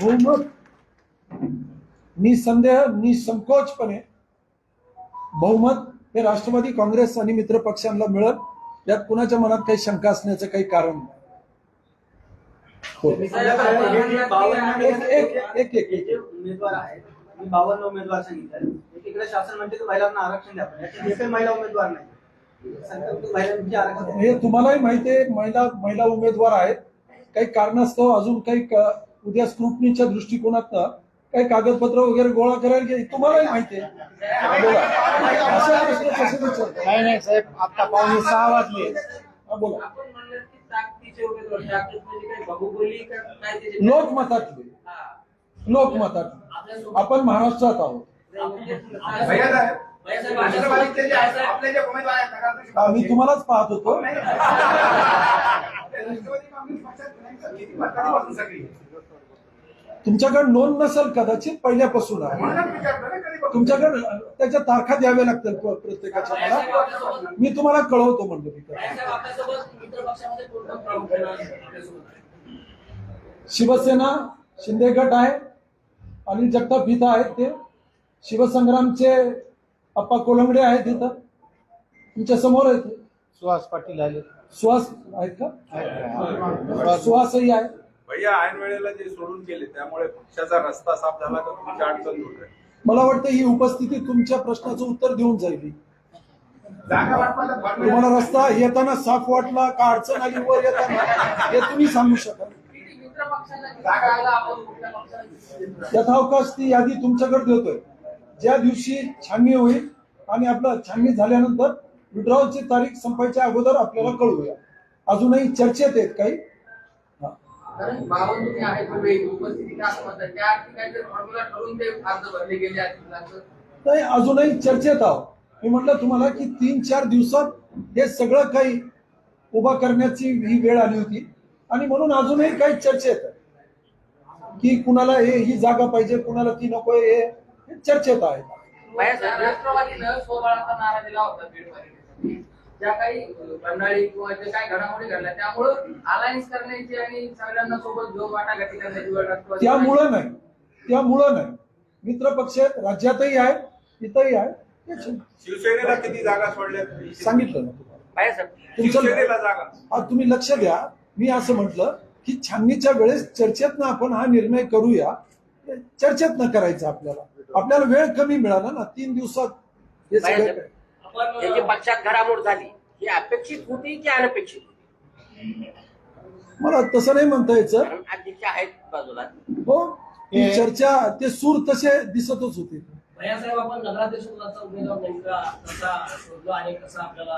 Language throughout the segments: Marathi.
बहुमत निसंदेह निसंकोचपणे बहुमत हे राष्ट्रवादी काँग्रेस आणि मित्र पक्षांना मिळत यात कुणाच्या मनात काही शंका असण्याचं काही कारण नाही हो. हे उमेदवार आहेत मी बावन्न उमेदवार सांगितलं एकीकडे शासन म्हणते की महिलांना आरक्षण द्या महिला उमेदवार नाही. हे तुम्हालाही माहिती आहे महिला महिला उमेदवार आहेत काही कारणास्तव अजून काही उद्या स्क्रुटनीच्या दृष्टिकोनातनं काही कागदपत्र वगैरे गोळा करायला गेले तुम्हालाही माहिती आहे. बोला. असे प्रश्न कसे विचारता? नाही नाही साहेब आता सहा वाजले. हा, बोला. आपण म्हणलं की ताकदीचे उमेदवार ताकद म्हणजे लोकमतातले हा. लोकमतातले आपण महाराष्ट्रात आहोत. मी तुम्हालाच पाहत होतो नाही. राष्ट्रवादी काँग्रेस पक्षात नाही, किती कधीपासून सगळी तुमच्याकडे नोंद नसेल कदाचित पहिल्यापासून आहे. तुमच्याकडे त्याच्या तारखा द्याव्या लागतील प्र- प्रत्येकाच्या. मला मी तुम्हाला कळवतो म्हणलं मी? शिवसेना शिंदे गट आहे? अनिल जगताप इथं आहेत ते. शिवसंग्रामचे अप्पा कोलंगडे आहेत इथं. तुमच्यासमोर आहेत. सुहास पाटील आले सुहास आहेत का? सुहासही आहे भैया ऐन वेळेला जे सोडून गेले त्यामुळे पक्षाचा रस्ता साफ झाला का तुमच्या अडचण दूर आहे मला वाटतं ही उपस्थिती तुमच्या प्रश्नाचं उत्तर देऊन जाईल. ही. तुम्हाला रस्ता येताना साफ वाटला का अडचण आली वर येताना हे तुम्ही सांगू शकाल. यथावकाश ती यादी तुमच्याकडे देतोय. ज्या दिवशी छाननी होईल आणि आपलं छाननी झाल्यानंतर विड्रॉलची तारीख संपायच्या अगोदर आपल्याला कळूया. अजूनही चर्चेत आहेत काही. कारण बावन्न जे आहेत उपस्थिती म्हणतात त्या फॉर्म्युला ते अर्ज भरले गेले आहेत नाही अजूनही चर्चेत आहोत. मी म्हटलं तुम्हाला की तीन चार दिवसात हे सगळं काही उभा करण्याची ही वेळ आली होती. आणि म्हणून अजूनही काही चर्चेत की कुणाला हे ही जागा पाहिजे कुणाला ती नको हे हे चर्चेत आहे राष्ट्रवादीनं स्वबळाचा नारा दिला होता ज्या काही बंडाळी किंवा जे काही घडामोडी घडल्या त्यामुळं अलायन्स करण्याची आणि सगळ्यांना सोबत घेऊन वाटाघाटी करण्याची वेळ राष्ट्रवादी त्यामुळं नाही. त्यामुळं नाही. मित्र पक्ष आहेत राज्यातही आहे इथंही आहे. शिवसेनेला किती जागा सोडल्या सांगितलं ना तुम्हाला. तुम्ही लक्ष द्या. मी असं म्हटलं की छाननीच्या वेळेस चर्चेत ना आपण हा निर्णय करूया. चर्चेत न करायचं आपल्याला. आपल्याला वेळ कमी मिळाला ना. तीन दिवसात. हे सगळं पक्षात घडामोड झाली. ही अपेक्षित होती की अनपेक्षित होती? मला तसं नाही म्हणता यायचं कारण अध्यक्ष आहेत बाजूला. हो ती चर्चा ते सूर तसे दिसतच होते. भैयासाहेब आपण नगराध्यक्ष पदाचा उमेदवार नेमका कसा शोधला आणि कसा आपल्याला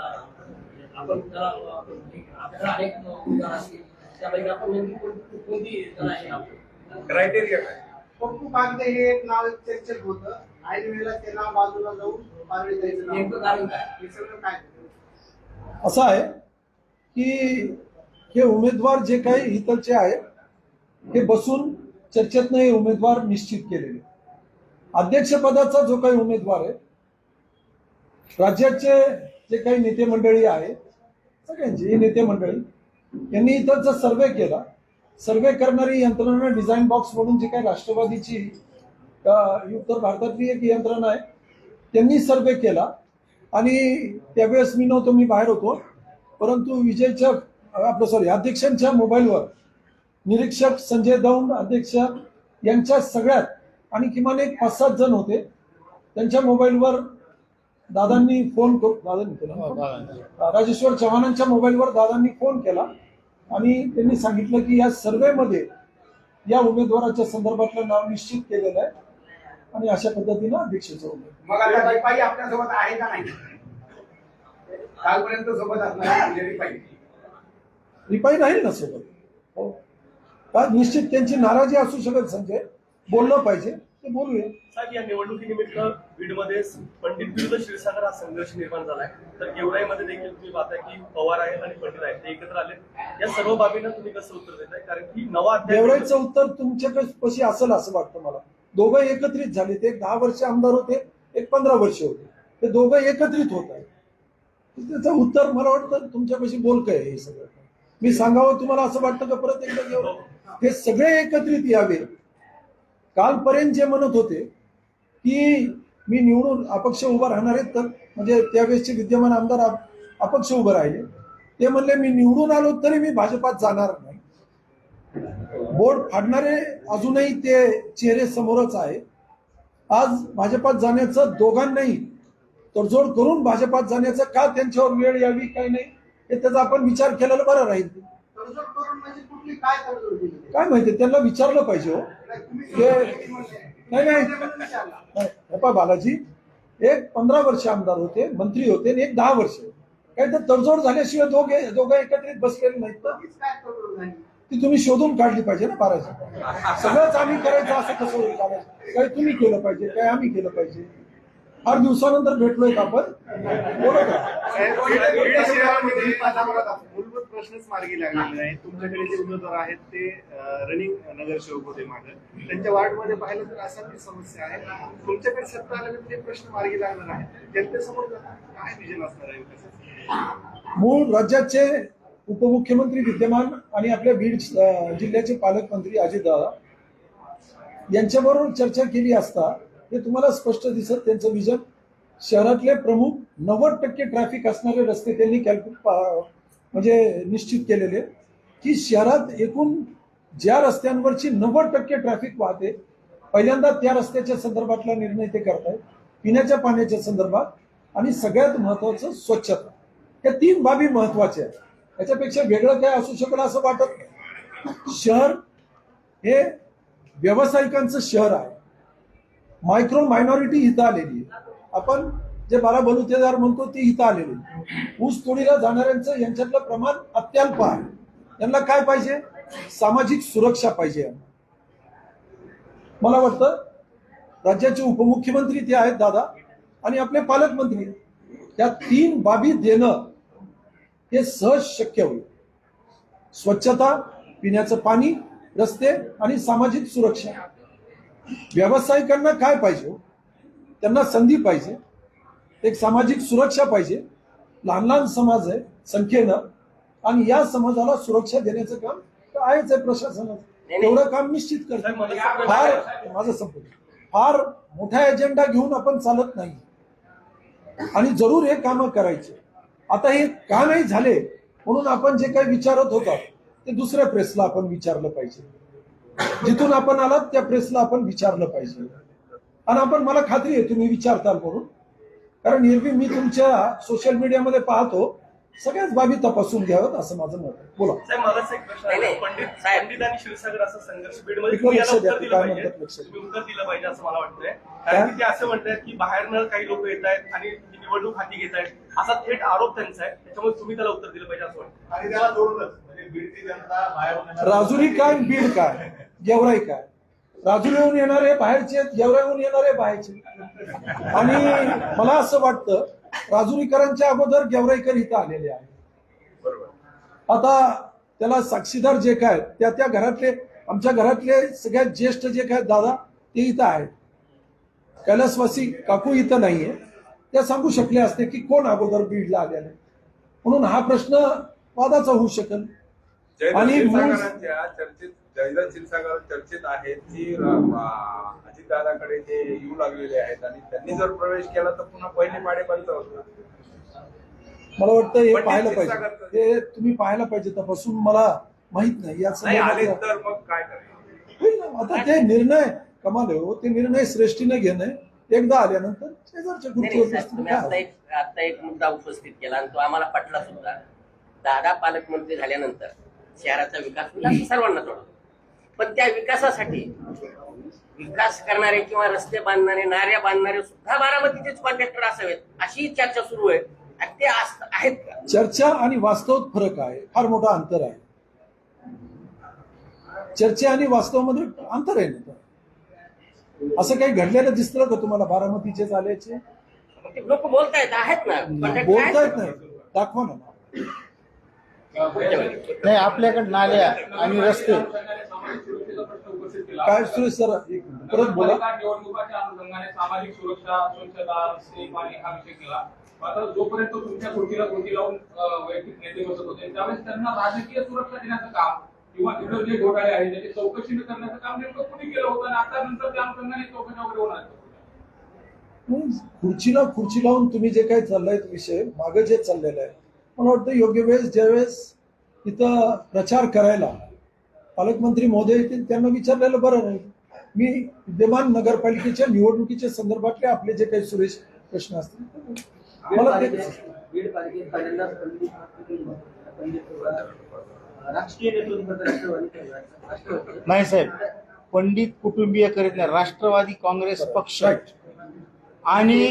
आपण त्याला आपल्याला अनेक उमेदवार असतील. त्यापैकी आपण नेमकी कोणती कोणती जण आहे आपण? क्रायटेरिया काय? पप्पू कागदे हे एक नाव चर्चेत होतं. ऐन वेळेला ते नाव बाजूला जाऊन नेमकं कारण काय? हे सगळं काय? असं आहे की हे उमेदवार जे काही इथलचे आहेत हे बसून चर्चेतनं हे उमेदवार निश्चित केलेले अध्यक्षपदाचा जो काही उमेदवार आहे राज्याचे जे काही नेते मंडळी आहेत सगळ्यांची ही नेते मंडळी यांनी इथलचा सर्वे केला. सर्वे करणारी यंत्रणा डिझाईन बॉक्स म्हणून जी काही राष्ट्रवादीची उत्तर भारतातली एक यंत्रणा आहे त्यांनी सर्वे केला. आणि त्यावेळेस मी नव्हतो मी बाहेर होतो. परंतु विजयच्या आपलं सॉरी अध्यक्षांच्या मोबाईलवर निरीक्षक संजय दौंड अध्यक्ष यांच्या सगळ्यात आणि किमान एक पाच सात जण होते. त्यांच्या मोबाईलवर दादांनी फोन करू दादांनी केला हो. राजेश्वर चव्हाणांच्या मोबाईलवर दादांनी फोन केला. आणि त्यांनी सांगितलं की या सर्वेमध्ये या उमेदवाराच्या संदर्भातलं नाव निश्चित केलेलं आहे. आणि अशा पद्धतीनं अध्यक्षाचं मग आता रिपाई आपल्यासोबत आहे का नाही? कालपर्यंत सोबत असणार म्हणजे रिपाई रिपाई राहील ना सोबत? हो. का निश्चित त्यांची नाराजी असू शकत संजय बोललं पाहिजे ते बोलूया. साहेब या निवडणुकीनिमित्त बीडमध्ये पंडित विरुद्ध क्षीरसागर हा संघर्ष निर्माण झालाय. तर गेवराईमध्ये देखील तुम्ही पाहताय की पवार आहेत आणि पंडित आहेत ते एकत्र आले. या सर्व बाबींना तुम्ही कसं उत्तर देताय? कारण की नवा अध्याय देवराईचं उत्तर तुमच्याकडे कशी असेल असं वाटतं मला. दोघं एकत्रित झाले ते. एक दहा वर्ष आमदार होते एक पंधरा वर्ष होते. ते दोघं एकत्रित होत आहे त्याचं उत्तर मला वाटतं तुमच्यापाशी बोलकं आहे हे सगळं. मी सांगावं तुम्हाला असं वाटतं का परत एकदा घेऊ हे सगळे एकत्रित यावे कालपर्यंत जे म्हणत होते की मी निवडून अपक्ष उभा राहणार आहेत तर म्हणजे त्यावेळेसचे विद्यमान आमदार अपक्ष उभं राहिले. ते म्हणले मी निवडून आलो तरी मी भाजपात जाणार नाही. बोर्ड फाडणारे अजूनही ते चेहरे समोरच आहे. आज भाजपात जाण्याचं दोघांनाही तडजोड करून भाजपात जाण्याचं का त्यांच्यावर वेळ यावी काही नाही हे त्याचा आपण विचार केलेला बरं राहील. म्हणजे काय काय माहिती त्यांना विचारलं पाहिजे हो. नाही नाही बालाजी एक पंधरा वर्ष आमदार होते मंत्री होते आणि एक दहा वर्ष. काही तर तडजोड झाल्याशिवाय दोघे दोघं एकत्रित बसलेले नाहीत काय ती तुम्ही शोधून काढली पाहिजे ना बाराची सगळंच आम्ही करायचं असं कसं होईल काही तुम्ही केलं पाहिजे? काही आम्ही केलं पाहिजे? फार दिवसानंतर भेटलोय का आपण? बोलत मूलभूत प्रश्नच मार्गी लागलेले आहेत तुमच्याकडे जे उमेदवार आहेत ते रनिंग नगरसेवक होते मागे. त्यांच्या वार्डमध्ये पाहिलं तर असा ती समस्या आहे. तुमच्याकडे सत्ता आल्यानंतर ते प्रश्न मार्गी लागणार आहेत. जनतेसमोर काय विजन असणार आहे? मूळ राज्याचे उपमुख्यमंत्री विद्यमान आणि आपल्या बीड जिल्ह्याचे पालकमंत्री अजितदादा यांच्याबरोबर चर्चा केली असता ते तुम्हाला स्पष्ट दिसत त्यांचं विजन शहरातले प्रमुख नव्वद टक्के ट्रॅफिक असणारे रस्ते त्यांनी कॅल्क्युलेट म्हणजे निश्चित केलेले. की शहरात एकूण ज्या रस्त्यांवरची नव्वद टक्के ट्रॅफिक वाहते पहिल्यांदा त्या रस्त्याच्या संदर्भातला निर्णय ते करतायत. पिण्याच्या पाण्याच्या संदर्भात आणि सगळ्यात महत्वाचं स्वच्छता. या तीन बाबी महत्त्वाच्या आहेत. याच्यापेक्षा वेगळं काय असू शकलं असं वाटत नाही. शहर हे व्यावसायिकांचं शहर आहे. मायक्रो मायनॉरिटी इथं आलेली आहे. आपण जे बारा बलुतेदार म्हणतो ते इथं आलेले ऊस तोडीला जाणाऱ्यांचं यांच्यातलं प्रमाण अत्यल्प आहे. यांना काय पाहिजे? सामाजिक सुरक्षा पाहिजे. मला वाटतं राज्याचे उपमुख्यमंत्री ते आहेत दादा आणि आपले पालकमंत्री. या तीन बाबी देणं हे सहज शक्य होईल. स्वच्छता पिण्याचं पाणी रस्ते आणि सामाजिक सुरक्षा. व्यावसायिकांना काय पाहिजे हो? त्यांना संधी पाहिजे. एक सामाजिक सुरक्षा पाहिजे. लहान लहान समाज आहे संख्येनं. आणि या समाजाला सुरक्षा देण्याचं काम तर आहेच आहे प्रशासनाचं. तेवढं काम निश्चित करतं फार माझं संपत फार मोठा एजेंडा घेऊन आपण चालत नाही. आणि जरूर हे कामं करायचे. आता हे का नाही झाले? म्हणून आपण जे काही विचारत होतो ते दुसऱ्या प्रेसला आपण विचारलं पाहिजे. जिथून आपण आलात त्या प्रेसला आपण विचारलं पाहिजे. आणि आपण मला खात्री आहे तुम्ही विचारताल म्हणून. कारण एरवी मी तुमच्या सोशल मीडियामध्ये पाहतो सगळ्याच बाबी तपासून घ्याव्यात असं माझं मत आहे. बोला. साहेब एक प्रश्न नाही, आहे. नाही. पंडित साहेब. पंडित आणि क्षीरसागर असा संघर्ष बीडमध्ये इकडं तुम्ही लक्ष याला द्या, उत्तर ते दिलं काय पाहिजे. म्हणतात लक्ष द्या. तुम्ही उत्तर दिलं पाहिजे असं मला वाटतंय. कारण की ते असं म्हणतात की बाहेरनं काही लोक येत आहेत आणि ही निवडणूक हाती घेत आहेत. असा थेट आरोप त्यांचा आहे. त्याच्यामुळे तुम्ही त्याला उत्तर दिलं पाहिजे असं वाटतं आणि त्याला जोडूनच म्हणजे बीडची जनता बाहेरून राजुरी काय आणि बीड काय? गेवराई काय? राजुरीहून येणारे बाहेरचे आहेत, गेवराईहून येणारे बाहेरचे आणि मला असं वाटतं राजुरीकरांच्या अगोदर गेवराईकर इथं आलेले आहेत. बरोबर. आता त्याला साक्षीदार जे काय त्या त्या घरातले आमच्या घरातले सगळ्यात ज्येष्ठ जे काय दादा ते इथं आहेत. कैलासवासी काकू इथं नाहीये. त्या सांगू शकले असते की कोण अगोदर बीडला आलेले म्हणून हा प्रश्न वादाचा होऊ शकेल. आणि चर्चेत आहेत अजितदादाकडे ते येऊ लागलेले आहेत आणि त्यांनी जर प्रवेश केला तर पुन्हा पहिले पाडे बंद होतं मला वाटतं हे पाहायला पाहिजे. हे तुम्ही पाहायला पाहिजे तपासून मला माहीत नाही. या नाही आले तर मग काय करायचं. आता ते निर्णय कमाल आहे हो. ते निर्णय श्रेष्ठीने घेणं. एकदा आल्यानंतर शेजारच्या एक आता एक मुद्दा उपस्थित केला आणि तो आम्हाला पटला सुद्धा. दादा पालकमंत्री झाल्यानंतर शहराचा विकास सर्वांना वाटतं पण त्या विकासासाठी विकास करणारे किंवा रस्ते बांधणारे नाऱ्या बांधणारे सुद्धा बारामतीचेच कॉन्ट्रॅक्टर असावेत अशी चर्चा सुरू आहे. आणि ते आहेत का? चर्चा आणि वास्तव फरक आहे. फार मोठा अंतर आहे. चर्चा आणि वास्तवमध्ये अंतर आहे ना असं काही घडलेलं दिसतं का तुम्हाला बारामतीचे आल्याचे लोक बोलतायत आहेत ना. कॉन्ट्रॅक्टर बोलता येत आहेत. नाही दाखवा ना. नाही आपल्याकडे नाल्या आणि रस्ते. काय सुरेश सर? मिनिट, परत बोला. निवडणुकाच्या अनुषंगाने सामाजिक सुरक्षा स्वच्छता रस्ते पाणी हा विषय केला. आता जोपर्यंत तुमच्या खुर्चीला खुर्ची लावून वैयक्तिक नेते बसत होते त्यावेळेस त्यांना राजकीय सुरक्षा देण्याचं काम किंवा तिथं जे घोटाळे आहेत त्याची चौकशी करण्याचं काम नेमकं कुणी केलं होतं? आणि आता नंतर त्या अनुषंगाने चौकशी वगैरे होणार खुर्चीला खुर्ची लावून तुम्ही जे काही चाललंय विषय मागं जे चाललेलं आहे मला वाटतं योग्य वेळेस ज्यावेळेस इथं प्रचार करायला पालकमंत्री महोदय येतील त्यांना विचारलेलं बरं राहील मी विद्यमान नगरपालिकेच्या निवडणुकीच्या संदर्भातले आपले जे काही सुरेश प्रश्न असतील मला नाही साहेब पंडित कुटुंबीय करीत नाही. राष्ट्रवादी काँग्रेस पक्ष. आणि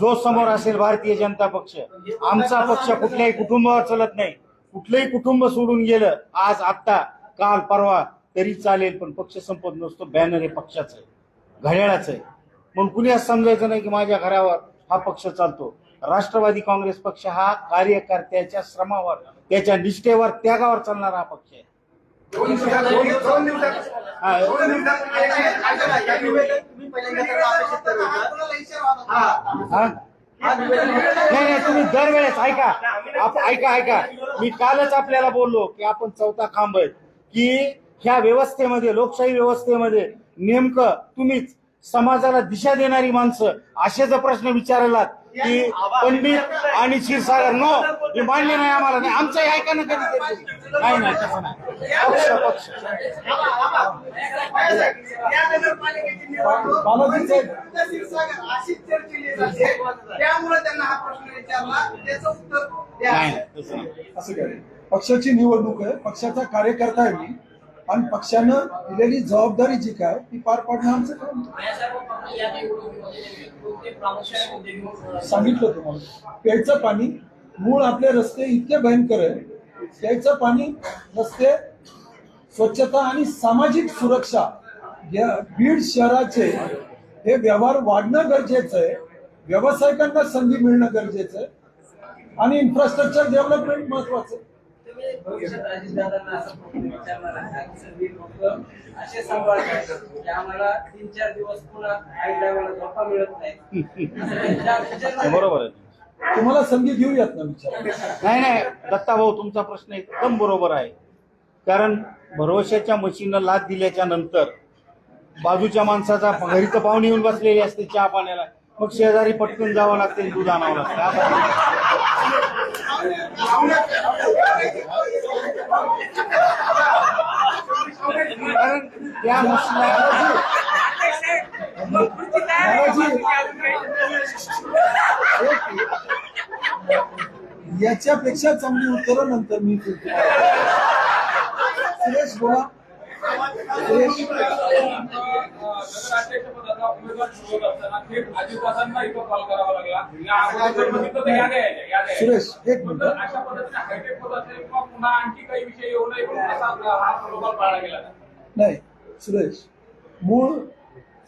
जो समोर असेल भारतीय जनता पक्ष आमचा पक्ष कुठल्याही कुटुंबावर चालत नाही. कुठलंही कुटुंब सोडून गेलं आज आत्ता काल परवा तरी चालेल पण पक्ष संपत नसतो बॅनर हे पक्षाचं आहे घड्याळाचं आहे. म्हणून कुणी असं समजायचं नाही की माझ्या घरावर हा पक्ष चालतो? राष्ट्रवादी काँग्रेस पक्ष हा कार्यकर्त्याच्या श्रमावर त्याच्या निष्ठेवर त्यागावर चालणारा हा पक्ष आहे. हा, तुम्ही नाही नाही तुम्ही दरवेळेस ऐका. आप- ऐका ऐका. मी कालच आपल्याला बोललो की आपण चौथा खांब आहेत. की ह्या व्यवस्थेमध्ये लोकशाही व्यवस्थेमध्ये नेमकं तुम्हीच समाजाला दिशा देणारी माणसं असे जर प्रश्न विचारलात की पंडित आणि क्षीरसागर नो हे मान्य नाही आम्हाला. नाही आमचंही ऐका ना कधी. नाही. नाही तसं पक्ष पक्ष. हा प्रश्न विचारला त्याचं उत्तर द्या. नाही पक्षाची निवडणूक आहे पक्षाचा कार्यकर्ता आहे मी. आणि पक्षानं दिलेली जबाबदारी जी काय ती पार पाडणं आमचं काम सांगितलं तुम्हाला. प्यायचं पाणी मूळ आपले रस्ते इतके भयंकर आहे. प्यायचं पाणी रस्ते स्वच्छता आणि सामाजिक सुरक्षा या बीड शहराचे हे व्यवहार वाढणं गरजेचं आहे. व्यावसायिकांना संधी मिळणं गरजेचं आहे. आणि इन्फ्रास्ट्रक्चर डेव्हलपमेंट महत्वाचं आहे. भविष्यात अजितदादांना असं प्रश्न विचारणार आहात सगळी लोक असे संवाद करतात की आम्हाला तीन चार दिवस पुन्हा आई ड्रायव्हरला झोपा मिळत नाही. हे बरोबर आहे. तुम्हाला संधी देऊयात ना विचार. नाही नाही. दत्ता भाऊ तुमचा प्रश्न एकदम बरोबर आहे. कारण भरोशाच्या मशीनला लाद दिल्याच्या नंतर बाजूच्या माणसाचा घरी तर पाहुणे येऊन बसलेली असते चहा पाण्याला. मग शेजारी पटकन जावं लागते दूध आणावं लागतं. कारण त्या याच्यापेक्षा चांगली उत्तरं नंतर मी देतो. सुरेश बोला सुरेश एक मिनिट नाही सुरेश मूळ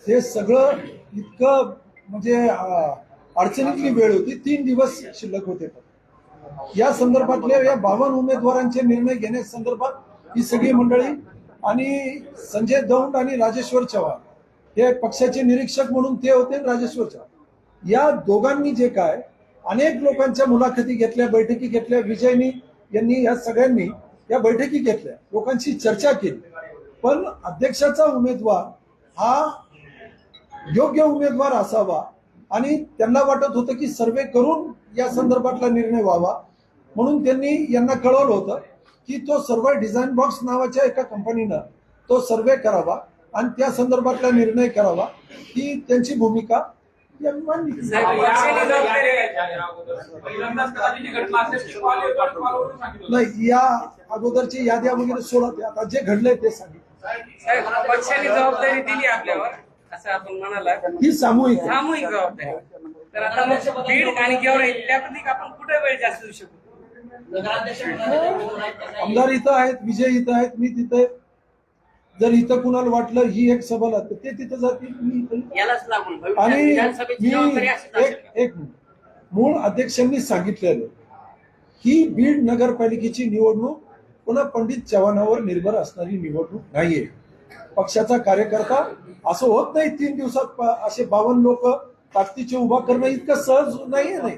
हे सगळं इतकं म्हणजे अडचणीतली वेळ होती. तीन दिवस शिल्लक होते. या संदर्भातल्या या बावन उमेदवारांचे निर्णय घेण्यासंदर्भात ही सगळी मंडळी आणि संजय दौंड आणि राजेश्वर चव्हाण हे पक्षाचे निरीक्षक म्हणून ते होते राजेश्वर चव्हाण. या दोघांनी जे काय अनेक लोकांच्या मुलाखती घेतल्या बैठकी घेतल्या. विजयनी यांनी या सगळ्यांनी या बैठकी घेतल्या. लोकांशी चर्चा केली. पण अध्यक्षाचा उमेदवार हा योग्य उमेदवार असावा आणि त्यांना वाटत होतं की सर्वे करून या संदर्भातला निर्णय व्हावा म्हणून त्यांनी यांना कळवलं होतं. की तो सर्व डिझाईन बॉक्स नावाच्या एका कंपनीनं तो सर्वे करावा आणि त्या संदर्भातला निर्णय करावा ही त्यांची भूमिका की नाही या अगोदरची याद्या वगैरे सोडा ते आता जे घडलंय ते सांगितलं. पक्षाने जबाबदारी दिली आपल्यावर असं आपण म्हणाला ही सामूहिक. सामूहिक जबाबदारी. तर आता बीड आणि आपण कुठे वेळ जास्त देऊ शकू? आमदार इथं आहेत विजय इथं आहेत मी तिथे जर इथं कुणाला वाटलं ही एक सभा तर ते तिथं जातील. मी आणि मी एक मूळ अध्यक्षांनी सांगितलेलं की बीड नगरपालिकेची निवडणूक पुन्हा पंडित चव्हाणावर निर्भर असणारी निवडणूक नाहीये. पक्षाचा कार्यकर्ता असं होत नाही तीन दिवसात असे बावन्न लोक ताकदीचे उभा करणं इतकं सहज नाहीये नाही.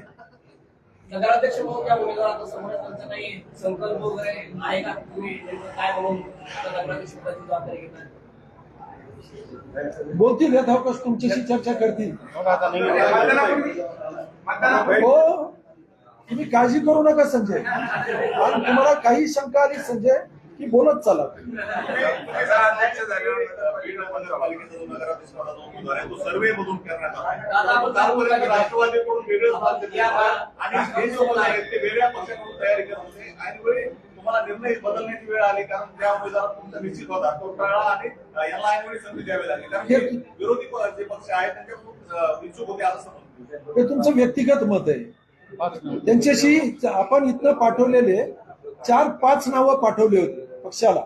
नगराध्यक्ष म्हणून त्या उमेदवाराचा समोर त्यांचा काही संकल्प वगैरे आहे का? तुम्ही काय म्हणून नगराध्यक्ष पदाची जबाबदारी घेताय? बोलतील यथावकाश तुमच्याशी चर्चा करतील? हो. तुम्ही काळजी करू नका संजय. आणि तुम्हाला काही शंका आली संजय की बोलत चला. तो राष्ट्रवादीकडून आणि हे सोबत आहेत वेगळ्या पक्षाकडून तयारी करत होते. आणि वेळी तुम्हाला निर्णय बदलण्याची वेळ आली कारण त्या उमेदवारात तुमचा निश्चित होता. तो टळला आणि अं, याला ऐनवेळी संधी द्यावी लागली. कारण की विरोधी जे पक्ष आहेत त्यांच्या खूप इच्छुक होते असं समजतो हे तुमचं व्यक्तिगत मत आहे. त्यांच्याशी आपण इथनं पाठवलेले चार पाच नावं पाठवली होती. पक्षाला.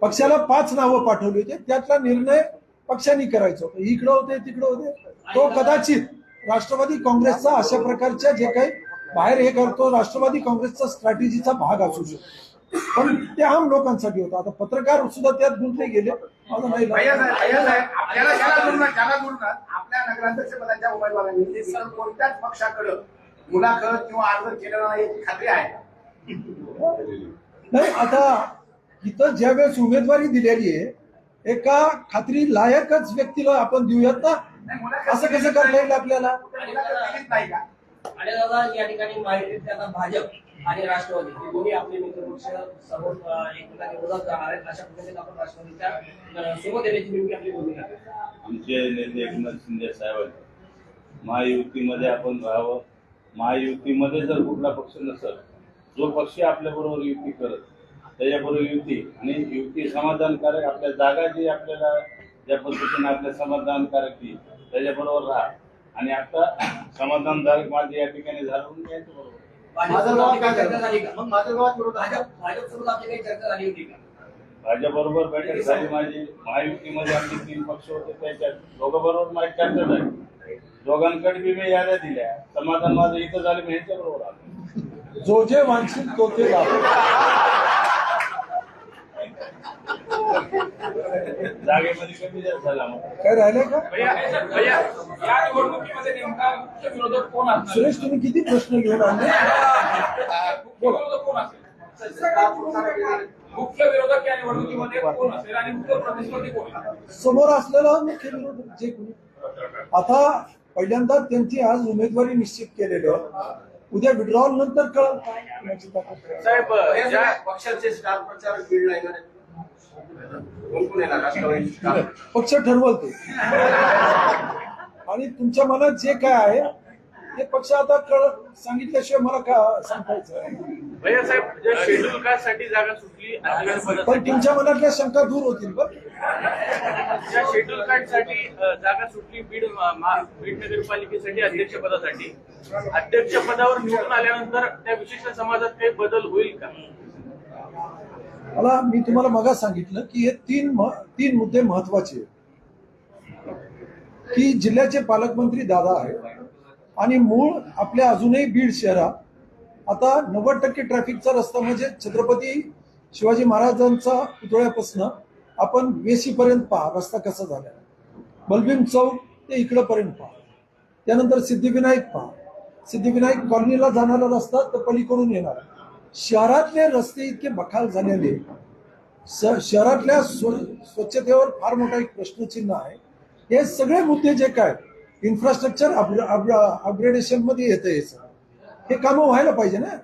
पक्षाला पाच नावं पाठवली होती. त्यातला निर्णय पक्षाने करायचा होता. इकडं होते तिकडं होते. तो कदाचित राष्ट्रवादी काँग्रेसचा अशा प्रकारच्या जे काही बाहेर हे करतो राष्ट्रवादी काँग्रेसचा स्ट्रॅटेजीचा भाग असू शकतो. पण ते आम लोकांसाठी होता. आता पत्रकार सुद्धा त्यात गुंतले गेले. माझं नाही आपल्या नगराध्यक्ष पदाच्या उमेदवारांनी इतर कोणत्याच पक्षाकडे मुलाखत किंवा अर्ज केलेला नाही खात्री आहे. नाही आता इथं ज्या वेळेस उमेदवारी दिलेली आहे एका खात्री लायकच व्यक्तीला आपण देऊयात ना? असं कसं करता येईल आपल्याला? मुलाखत दिलीच नाही का आणि दादा या ठिकाणी माहिती आता भाजप आणि राष्ट्रवादी हे दोन्ही आपले मित्रपक्ष समोर अं, एकमेकांच्या विरोधात जाणार आहेत अशा पद्धतीने आपण राष्ट्रवादीच्या अं, सोबत येण्याची नेमकी आपली भूमिका आहे. आमचे नेते एकनाथ शिंदे साहेब महायुतीमध्ये आपण राहावं. महायुतीमध्ये जर कुठला पक्ष नसेल जो पक्ष आपल्या बरोबर युती करत त्याच्याबरोबर युती आणि युती समाधानकारक आपल्या जागा जी आपल्याला ज्या पद्धतीने आपल्या समाधानकारक ती त्याच्याबरोबर राहा. आणि आता समाधानकारक माझे या ठिकाणी झालं म्हणून मी यांच्याबरोबर भाजपसोबत आपली काही चर्चा झाली का? मग माझं गावात विरोध आहे. भाजप भाजपसोबत आपली काही चर्चा झाली होती का? माझ्याबरोबर बैठक झाली माझी. महायुतीमध्ये आमचे तीन पक्ष होते त्याच्यात दोघांबरोबर माझी चर्चा झाली. दोघांकडे बी मी याद्या दिल्या. समाधान माझं इथं झालं मी ह्यांच्याबरोबर आलो. जो जे वांछित तो ते लाभ काय राहिलंय का? सुरेश तुम्ही किती प्रश्न घेऊन आणले? मुख्य विरोधक कोण असेल? मुख्य विरोधक या निवडणुकीमध्ये कोण असेल आणि मुख्य प्रतिस्पर्धी कोण आहे? समोर असलेला मुख्य विरोधक जे कोणी आता पहिल्यांदा त्यांची आज उमेदवारी निश्चित केलेलं उद्या विड्रॉल नंतर आहे. साहेब ज्या पक्षाचे स्टार प्रचारक बीडला येणार आहेत, कोण कोण येणार राष्ट्रवादी स्टार पक्ष ठरवल ते आणि तुमच्या मनात जे काय आहे ते पक्ष आता कळ सांगितल्याशिवाय मला का सांगायचं? भैया साहेब ज्या शेड्यूल कास्टसाठी जागा सुटली अध्यक्ष पण तुमच्या मनातल्या शंका दूर होतील बरं. ज्या शेड्यूल कास्टसाठी अ, जागा सुटली बीड मा- मा- बीड नगरपालिकेसाठी अध्यक्ष पदासाठी. अध्यक्ष पदावर निवडून आल्यानंतर त्या विशिष्ट समाजात काही बदल होईल का? मला मी तुम्हाला मगा सांगितलं की हे तीन म- तीन मुद्दे महत्त्वाचे आहेत. की जिल्ह्याचे पालकमंत्री दादा आहेत. आणि मूळ आपल्या अजूनही बीड शहरात आता नव्वद टक्के ट्रॅफिकचा रस्ता म्हणजे छत्रपती शिवाजी महाराजांचा पुतळ्यापासून आपण वेशीपर्यंत पहा रस्ता कसा झाला बलभीम चौक ते इकडंपर्यंत पहा. त्यानंतर सिद्धिविनायक पहा. सिद्धिविनायक कॉलनीला जाणारा रस्ता तर पलीकडून येणार. शहरातले रस्ते इतके बखाल झालेले. शहरातल्या स्व स्वच्छतेवर फार मोठा एक प्रश्नचिन्ह आहे. हे सगळे मुद्दे जे काय इन्फ्रास्ट्रक्चर अपग्रेडेशनमध्ये येतं हे सगळं हे कामं व्हायला पाहिजे ना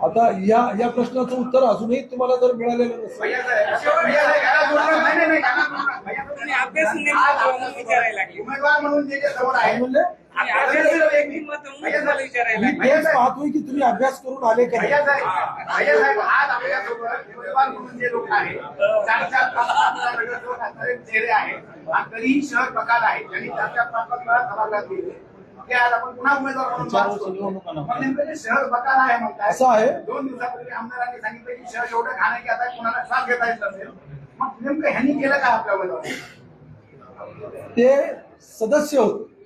आता या या प्रश्नाचं उत्तर अजूनही तुम्हाला जर मिळालेलं नसेल भैया साहेब, भैया साहेब, याला जोडणार नाही, नाही, नाही, याला जोडणार. भैया साहेब, आणि अभ्यास नेमका तो म्हणून विचारायला लागले उमेदवार म्हणून पाहतोय की तुम्ही अभ्यास करून आले का आज म्हणून जे लोक आहेत चेहरे आहेत तरीही शहर बकाल आहे. त्यांनी चार चार पाच पाच वेळा सभागृहात गेले ते आज आपण पुन्हा उमेदवार शहर बकाल आहे म्हणताय असं आहे. दोन दिवसापूर्वी आमदारांनी सांगितलं की शहर एवढं घाण आहे की आता कुणाला श्वास घेता येत नसेल. मग नेमकं ह्यांनी केलं काय आपल्या उमेदवार ते सदस्य होते.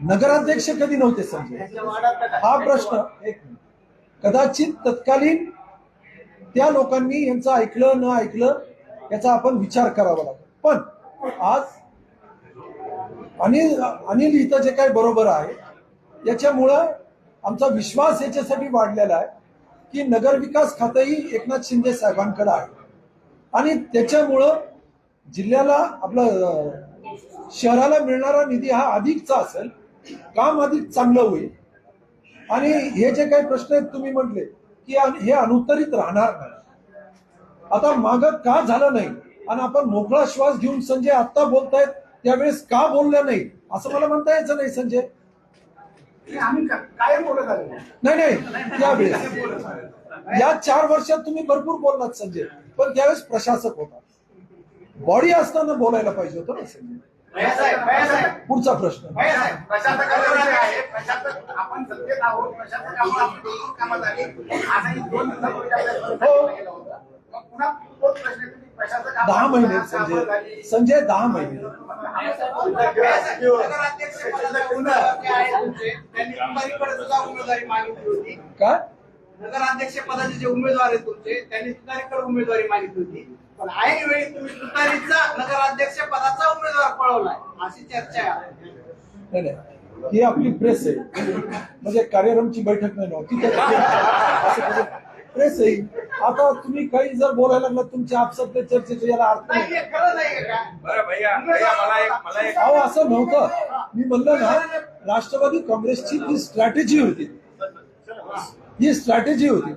नगराध्यक्ष कधी नव्हते संजय? हा प्रश्न एक. कदाचित तत्कालीन त्या लोकांनी यांचं ऐकलं न ऐकलं याचा आपण विचार करावा लागेल पण आज अनिल अनिल इथं जे काही बरोबर आहे याच्यामुळं आमचा विश्वास याच्यासाठी वाढलेला आहे की नगरविकास खातंही एकनाथ शिंदे साहेबांकडे आहे. आणि त्याच्यामुळं जिल्ह्याला आपलं शहराला मिळणारा निधी हा अधिकचा असेल काम अधिक चांगलं होईल. आणि हे जे काही प्रश्न आहेत तुम्ही म्हटले की हे अनुत्तरित राहणार नाही. आता माग का झालं नाही? आणि आपण मोकळा श्वास घेऊन संजय आत्ता बोलतायत त्यावेळेस का बोललं नाही? असं मला म्हणता यायचं नाही संजय. आम्ही का- कायम बोलत आलो. नाही नाही त्यावेळेस या चार वर्षात तुम्ही भरपूर बोललात संजय. पण त्यावेळेस प्रशासक होता. बॉडी असताना बोलायला पाहिजे होतं ना संजय. पुढचा प्रश्न. भैयासाहेब प्रशासकाचं जे आहे. प्रशासक आपण सत्तेत आहोत प्रशासकामुळे आपली भरपूर कामं झाली. आजही दोन दिवसापूर्वी आपल्याला हो. की दहा महिने संजय. संजय दहा महिने. भैयासाहेब, नगराध्यक्ष पदाचे जे उमेदवारी मागितली होती. काय? नगराध्यक्ष पदाचे जे उमेदवार आहेत तुमचे त्यांनी तुतारीकडे उमेदवारी मागितली होती. पण ऐन वेळी तुम्ही तुतारीचा नगराध्यक्ष पदाचा उमेदवार पळवलाय. अशी चर्चा आहे नाही नाही. ही आपली प्रेस आहे. म्हणजे कार्यक्रमची बैठक नाही नव्हती. असं प्रेस आहे. आता तुम्ही काही जर बोलायला लागला तुमच्या आपसातल्या चर्चेचे याला अर्थ नाही. नाही हे खरं नाही का? बरं भैया भैया मला एक मला एक अहो असं नव्हतं. मी म्हणलं ना राष्ट्रवादी काँग्रेसची ती स्ट्रॅटेजी होती ही स्ट्रॅटेजी होती.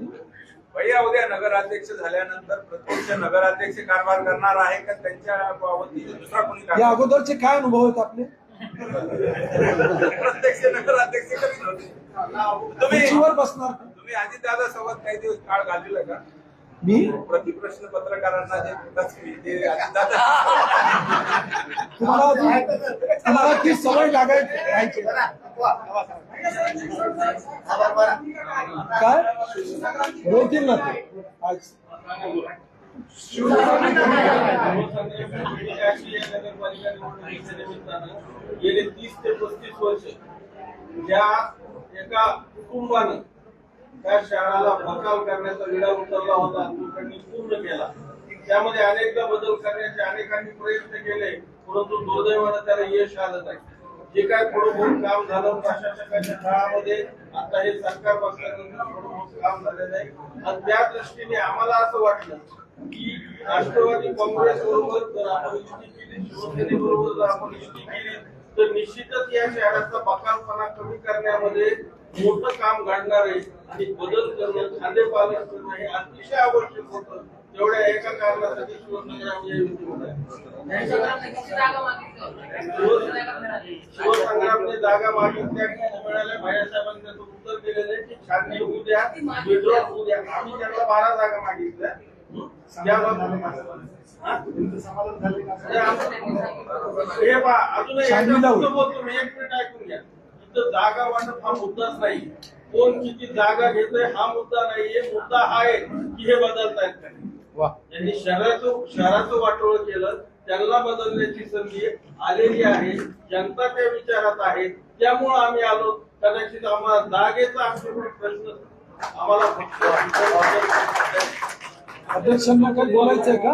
भैया उद्या नगराध्यक्ष झाल्यानंतर प्रत्यक्ष नगराध्यक्ष कारभार करणार आहे का? त्यांच्या वतीने दुसरा कोणी या अगोदरचे काय अनुभव आहेत आपले? प्रत्यक्ष नगराध्यक्ष करीत होते. तुम्ही बसणार? तुम्ही अजितदादा सोबत काही दिवस काळ घालविला का? मी? प्रतिप्रश्न पत्रकारांना तुम्हाला तुम्हाला ती सवय लागायची. काय? बोलतील ना ते. गेले तीस ते पस्तीस वर्ष ज्या एका कुटुंबाने त्या शहराला बकाल करण्याचा विडा उचलला होता. तो त्यांनी पूर्ण केला. त्यामध्ये अनेकदा बदल करण्याचे अनेकांनी प्रयत्न केले परंतु दुर्दैवानं त्याला यश आलं नाही. जे काय पुढं काम झालं प्रशासकाच्या काळामध्ये आता हे सरकार बसल्यानंतर काम झालेलं नाही. आणि त्या दृष्टीने आम्हाला असं वाटलं की राष्ट्रवादी काँग्रेस बरोबर जर आपण युती केली शिवसेनेबरोबर जर आपण युती केली तर निश्चितच या शहराचा बकालपणा कमी करण्यामध्ये मोठं काम घडणार आहे आणि बदल करणं खांदे पालन करणं हे अतिशय आवश्यक होतं. तेवढ्या एका कारणासाठी शिवसंग्राम या युतीमध्ये आहे. शिवसंग्रामने जागा मागितल्या मिळाल्या भैयासाहेबांनी त्याचं उत्तर दिलेलं आहे. की छाननी होऊ द्या विड्रॉ होऊ द्या. आम्ही त्यांना बारा जागा मागितल्या. हा? पहा, मी एक मिनिट ऐकून घ्या. इथं जागा वाटप हा मुद्दाच नाही. कोण किती जागा घेतोय हा मुद्दा नाहीये. मुद्दा हा आहे की हे बदलतायत का वा. त्यांनी शहराचं शहराचं वाटोळ केलं. त्यांना बदलण्याची संधी आलेली आहे. जनता त्या विचारात आहे. त्यामुळं आम्ही आलो. कदाचित आम्हाला जागेचा आमच्याकडे प्रश्न आम्हाला फक्त अध्यक्षांना काही बोलायचंय का?